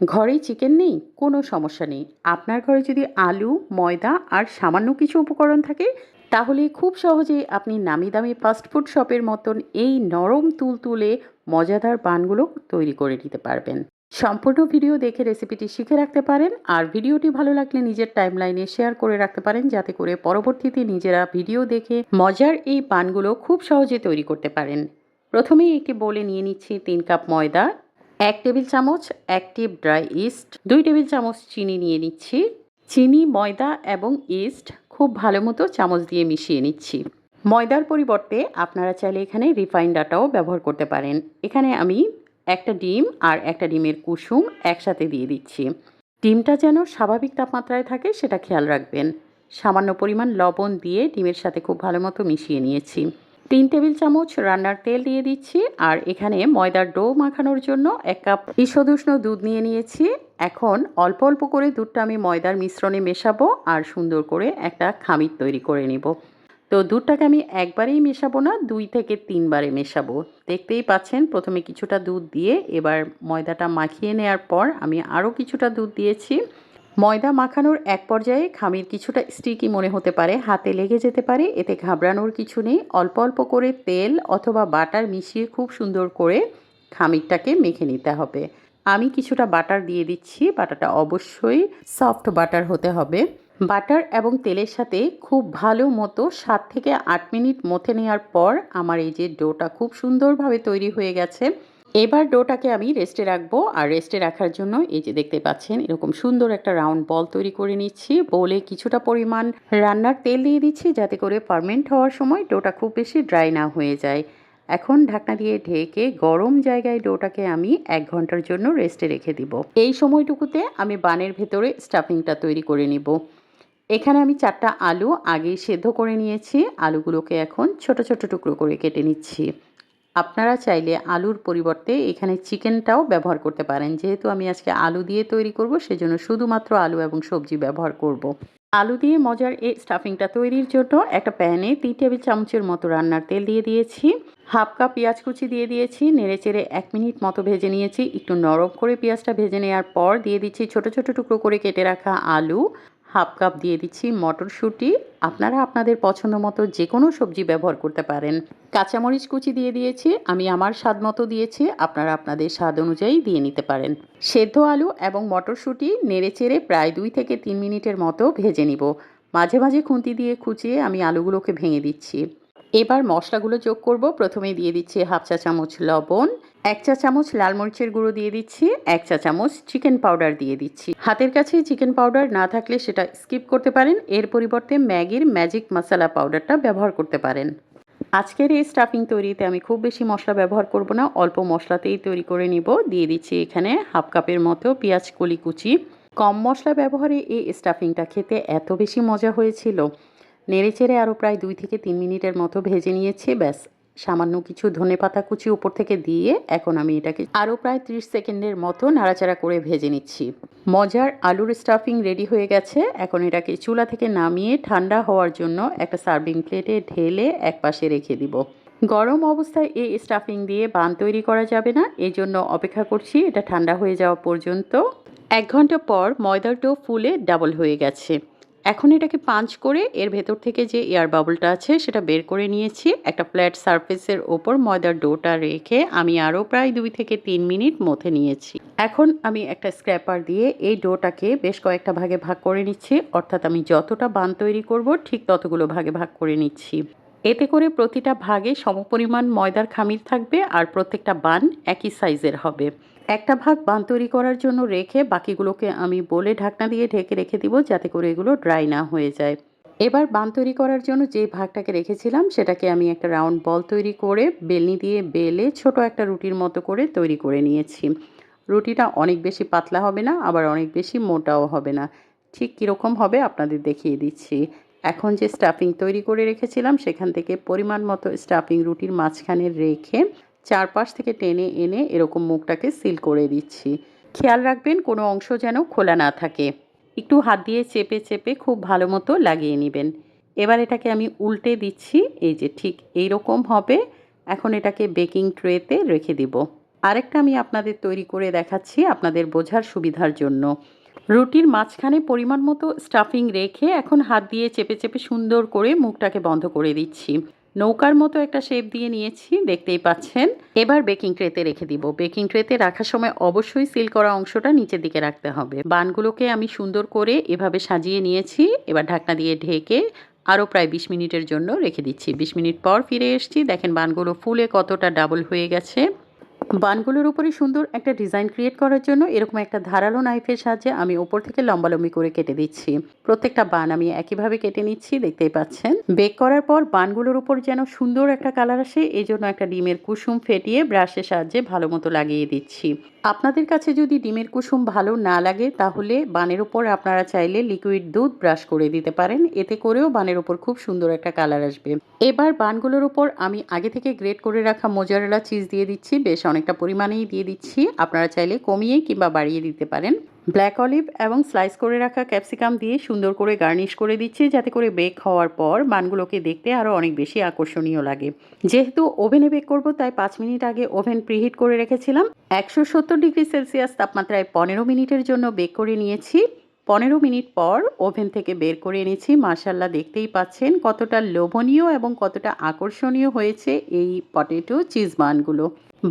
ঘরে চিকেন নেই, কোনো সমস্যা নেই। আপনার ঘরে যদি আলু, ময়দা আর সামান্য কিছু উপকরণ থাকে, তাহলে খুব সহজেই আপনি নামি দামি ফাস্টফুড শপের মতন এই নরম তুলতুলে মজাদার পানগুলো তৈরি করে নিতে পারবেন। সম্পূর্ণ ভিডিও দেখে রেসিপিটি শিখে রাখতে পারেন আর ভিডিওটি ভালো লাগলে নিজের টাইমলাইনে শেয়ার করে রাখতে পারেন, যাতে করে পরবর্তীতে নিজেরা ভিডিও দেখে মজার এই পানগুলো খুব সহজে তৈরি করতে পারেন। প্রথমেই একটি বলে নিয়ে নিচ্ছি তিন কাপ ময়দা এক টেবিল চামচ অ্যাক্টিভ ড্রাই ইস্ট, দুই টেবিল চামচ চিনি নিয়ে নিচ্ছি। চিনি, ময়দা এবং ইস্ট খুব ভালো মতো চামচ দিয়ে মিশিয়ে নিচ্ছি। ময়দার পরিবর্তে আপনারা চাইলে এখানে রিফাইন্ড আটাও ব্যবহার করতে পারেন। এখানে আমি একটা ডিম আর একটা ডিমের কুসুম একসাথে দিয়ে দিচ্ছি। ডিমটা যেন স্বাভাবিক তাপমাত্রায় থাকে, সেটা খেয়াল রাখবেন। সামান্য পরিমাণ লবণ দিয়ে ডিমের সাথে খুব ভালো মতো মিশিয়ে নিয়েছি। তিন টেবিল চামচ রান্নার তেল দিয়ে দিচ্ছি, আর এখানে ময়দার ডো মাখানোর জন্য এক কাপ ঈষদুষ্ণ দুধ নিয়ে নিয়েছি। এখন অল্প অল্প করে দুধটা আমি ময়দার মিশ্রণে মেশাবো আর সুন্দর করে একটা খামির তৈরি করে নিব। তো দুধটাকে আমি একবারেই মেশাবো না, দুই থেকে তিনবারে মেশাবো। দেখতেই পাচ্ছেন, প্রথমে কিছুটা দুধ দিয়ে এবার ময়দাটা মাখিয়ে নেওয়ার পর আমি আরও কিছুটা দুধ দিয়েছি। ময়দা মাখানোর এক পর্যায়ে খামির কিছুটা স্টিকি মনে হতে পারে, হাতে লেগে যেতে পারে, এতে ঘাবড়ানোর কিছু নেই। অল্প অল্প করে তেল অথবা বাটার মিশিয়ে খুব সুন্দর করে খামিরটাকে মেখে নিতে হবে। আমি কিছুটা বাটার দিয়ে দিচ্ছি বাটারটা অবশ্যই সফট বাটার হতে হবে। বাটার এবং তেলের সাথে খুব ভালো মতো সাত থেকে আট মিনিট মথে নেওয়ার পর আমার এই যে ডোটা খুব সুন্দরভাবে তৈরি হয়ে গেছে। এবার ডোটাকে আমি রেস্টে রাখব। আর রেস্টে রাখার জন্য এই যে দেখতে পাচ্ছেন, এরকম সুন্দর একটা রাউন্ড বল তৈরি করে নিচ্ছি। বলে কিছুটা পরিমাণ রান্নার তেল দিয়ে দিচ্ছি যাতে করে পারমেন্ট হওয়ার সময় ডোটা খুব বেশি ড্রাই না হয়ে যায়। এখন ঢাকনা দিয়ে ঢেকে গরম জায়গায় ডোটাকে আমি এক ঘণ্টার জন্য রেস্টে রেখে দিব। এই সময়টুকুতে আমি বানের ভেতরে স্টাফিংটা তৈরি করে নিব। এখানে আমি চারটা আলু আগেই সেদ্ধ করে নিয়েছি। আলুগুলোকে এখন ছোট ছোট টুকরো করে কেটে নিচ্ছি। আপনারা চাইলে আলুর পরিবর্তে এখানে চিকেনটাও ব্যবহার করতে পারেন। যেহেতু আমি আজকে আলু দিয়ে তৈরি করব, সেজন্য শুধুমাত্র আলু এবং সবজি ব্যবহার করব। আলু দিয়ে মজার এই স্টাফিংটা তৈরির জন্য একটা প্যানে তিন টেবিল চামচের মতো রান্নার তেল দিয়ে দিয়েছি। হাফ কাপ পেঁয়াজ কুচি দিয়ে দিয়েছি, নেড়ে চেড়ে এক মিনিট মতো ভেজে নিয়েছি। একটু নরম করে পেঁয়াজটা ভেজে নেওয়ার পর দিয়ে দিচ্ছি ছোট ছোট টুকরো করে কেটে রাখা আলু। হাফ কাপ দিয়ে দিচ্ছি মটরশুঁটি। আপনারা আপনাদের পছন্দ মতো যে কোনো সবজি ব্যবহার করতে পারেন। কাঁচামরিচ কুচি দিয়ে দিয়েছি, আমি আমার স্বাদ মতো দিয়েছি, আপনারা আপনাদের স্বাদ অনুযায়ী দিয়ে নিতে পারেন। সেদ্ধ আলু এবং মটরশুঁটি নেড়ে চেড়ে প্রায় দুই থেকে তিন মিনিটের মতো ভেজে নিব। মাঝে মাঝে খুন্তি দিয়ে খুঁচিয়ে আমি আলুগুলোকে ভেঙে দিচ্ছি। এবার মশলাগুলো যোগ করব। প্রথমে দিয়ে দিচ্ছি হাফ চা চামচ লবণ এক চা চামচ লাল মরিচের গুঁড়ো দিয়ে দিচ্ছি, এক চা চামচ চিকেন পাউডার দিয়ে দিচ্ছি। হাতের কাছে চিকেন পাউডার না থাকলে সেটা স্কিপ করতে পারেন, এর পরিবর্তে ম্যাগির ম্যাজিক মশলা পাউডারটা ব্যবহার করতে পারেন। আজকের এই স্টাফিং তৈরিতে আমি খুব বেশি মশলা ব্যবহার করব না, অল্প মশলাতেই তৈরি করে নিব। দিয়ে দিচ্ছি এখানে হাফ কাপের মতো পেঁয়াজ কলি কুচি। কম মশলা ব্যবহারে এই স্টাফিংটা খেতে এত বেশি মজা হয়েছিল। নেড়েচেড়ে আরও প্রায় দুই থেকে তিন মিনিটের মতো ভেজে নিয়েছি, ব্যাস। সামান্য কিছু ধনে পাতা কুচি উপর থেকে দিয়ে এখন আমি এটাকে আরও প্রায় ত্রিশ সেকেন্ডের মতো নাড়াচাড়া করে ভেজে নিচ্ছি। মজার আলুর স্টাফিং রেডি হয়ে গেছে। এখন এটাকে চুলা থেকে নামিয়ে ঠান্ডা হওয়ার জন্য একটা সার্ভিং প্লেটে ঢেলে এক পাশে রেখে দিব। গরম অবস্থায় এই স্টাফিং দিয়ে বান তৈরি করা যাবে না। এই জন্য অপেক্ষা করছি, এটা ঠান্ডা হয়ে যাওয়া পর্যন্ত। এক ঘণ্টা পর ময়দার ডো ফুলে ডাবল হয়ে গেছে। এখন এটাকে পাঞ্চ করে এর ভেতর থেকে যে এয়ার বাবলটা আছে, সেটা বের করে নিয়েছি। একটা ফ্ল্যাট সারফেসের ওপর ময়দার ডোটা রেখে আমি আরও প্রায় দুই থেকে তিন মিনিট মথে নিয়েছি। এখন আমি একটা স্ক্র্যাপার দিয়ে এই ডোটাকে বেশ কয়েকটা ভাগে ভাগ করে নিচ্ছি। অর্থাৎ আমি যতটা বান তৈরি করব, ঠিক ততগুলো ভাগে ভাগ করে নিচ্ছি। এতে করে প্রতিটা ভাগে সমপরিমাণ ময়দার খামির থাকবে আর প্রত্যেকটা বান একই সাইজের হবে। একটা ভাগ বান তৈরি করার জন্য রেখে বাকিগুলোকে আমি বলে ঢাকনা দিয়ে ঢেকে রেখে দিব যাতে করে এগুলো ড্রাই না হয়ে যায়। এবার বান তৈরি করার জন্য যে ভাগটাকে রেখেছিলাম সেটাকে আমি একটা রাউন্ড বল তৈরি করে বেলনি দিয়ে বেলে ছোট একটা রুটির মতো করে তৈরি করে নিয়েছি। রুটিটা অনেক বেশি পাতলা হবে না, আবার অনেক বেশি মোটাও হবে না। ঠিক কীরকম হবে আপনাদের দেখিয়ে দিচ্ছি। এখন যে স্টাফিং তৈরি করে রেখেছিলাম, সেখান থেকে পরিমাণ মতো স্টাফিং রুটির মাঝখানে রেখে চারপাশ থেকে টেনে এনে এরকম মুখটাকে সিল করে দিচ্ছি। খেয়াল রাখবেন কোনো অংশ যেন খোলা না থাকে। একটু হাত দিয়ে চেপে চেপে খুব ভালো মতো লাগিয়ে নেবেন। এবার এটাকে আমি উল্টে দিচ্ছি, এই যে ঠিক এই রকম হবে। এখন এটাকে বেকিং ট্রেতে রেখে দিব। আরেকটা আমি আপনাদের তৈরি করে দেখাচ্ছি আপনাদের বোঝার সুবিধার জন্য। রুটির মাঝখানে পরিমাণ মতো স্টাফিং রেখে এখন হাত দিয়ে চেপে চেপে সুন্দর করে মুখটাকে বন্ধ করে দিচ্ছি। নৌকার মতো একটা শেপ দিয়ে নিয়েছি, দেখতেই পাচ্ছেন। এবার বেকিং ট্রেতে রেখে দিব। বেকিং ট্রেতে রাখার সময় অবশ্যই সিল করা অংশটা নিচের দিকে রাখতে হবে। বানগুলোকে আমি সুন্দর করে এভাবে সাজিয়ে নিয়েছি। এবার ঢাকনা দিয়ে ঢেকে আরও প্রায় বিশ মিনিটের জন্য রেখে দিচ্ছি। বিশ মিনিট পর ফিরে এসেছি। দেখেন বানগুলো ফুলে কতটা ডাবল হয়ে গেছে। বানগুলোর উপরে সুন্দর একটা ডিজাইন ক্রিয়েট করার জন্য এরকম একটা ধারালো নাইফের সাহায্যে আমি ওপর থেকে লম্বালম্বি করে কেটে দিচ্ছি। প্রত্যেকটা বান আমি একইভাবে কেটে নিচ্ছি, দেখতেই পাচ্ছেন। বেক করার পর বানগুলোর উপর যেন সুন্দর একটা কালার আসে এই জন্য একটা ডিমের কুসুম ফেটিয়ে ব্রাশের সাহায্যে ভালো মতো লাগিয়ে দিচ্ছি। আপনাদের কাছে যদি ডিমের কুসুম ভালো না লাগে, তাহলে বানের ওপর আপনারা চাইলে লিকুইড দুধ ব্রাশ করে দিতে পারেন। এতে করেও বানের ওপর খুব সুন্দর একটা কালার আসবে। এবার বানগুলোর ওপর আমি আগে থেকে গ্রেট করে রাখা মোজারেলা চিজ দিয়ে দিচ্ছি। বেশ অনেকটা পরিমাণেই দিয়ে দিচ্ছি। আপনারা চাইলে কমিয়ে কিংবা বাড়িয়ে দিতে পারেন। ব্ল্যাক অলিভ এবং স্লাইস করে রাখা ক্যাপসিকাম দিয়ে সুন্দর করে গার্নিশ করে দিচ্ছি, যাতে করে বেক হওয়ার পর মানগুলোকে দেখতে আরও অনেক বেশি আকর্ষণীয় লাগে। যেহেতু ওভেনে বেক করব, তাই পাঁচ মিনিট আগে ওভেন প্রিহিট করে রেখেছিলাম। একশো সত্তর ডিগ্রি সেলসিয়াস তাপমাত্রায় পনেরো মিনিটের জন্য বেক করে নিয়েছি। পনেরো মিনিট পর ওভেন থেকে বের করে এনেছি। মার্শাল্লাহ দেখতেই পাচ্ছেন কতটা লোভনীয় এবং কতটা আকর্ষণীয় হয়েছে এই পটেটো চিজ বানগুলো।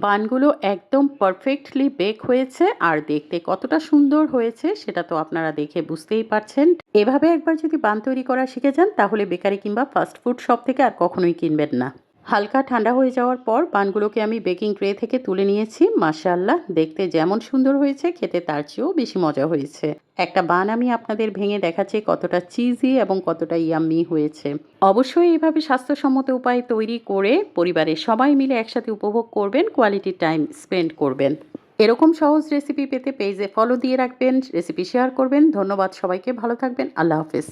বানগুলো একদম পারফেক্টলি বেক হয়েছে আর দেখতে কতটা সুন্দর হয়েছে সেটা তো আপনারা দেখে বুঝতেই পারছেন। এভাবে একবার যদি বান তৈরি করা শিখে যান তাহলে বেকারি কিংবা ফাস্ট ফুড শপ থেকে আর কখনোই কিনবেন না। হালকা ঠান্ডা হয়ে যাওয়ার পর বানগুলোকে আমি বেকিং ট্রে থেকে তুলে নিয়েছি, মাশাআল্লাহ। দেখতে যেমন সুন্দর হয়েছে, খেতে তার চেয়েও বেশি মজা হয়েছে। একটা বান আমি আপনাদের ভেঙে দেখাচ্ছি কতটা চিজি এবং কতটা ইয়াম্মি হয়েছে। অবশ্যই এইভাবে স্বাস্থ্যসম্মত উপায় তৈরি করে পরিবারের সবাই মিলে একসাথে উপভোগ করবেন কোয়ালিটি টাইম স্পেন্ড করবেন। এরকম সহজ রেসিপি পেতে পেজে ফলো দিয়ে রাখবেন রেসিপি শেয়ার করবেন। ধন্যবাদ সবাইকে, ভালো থাকবেন, আল্লাহ হাফেজ।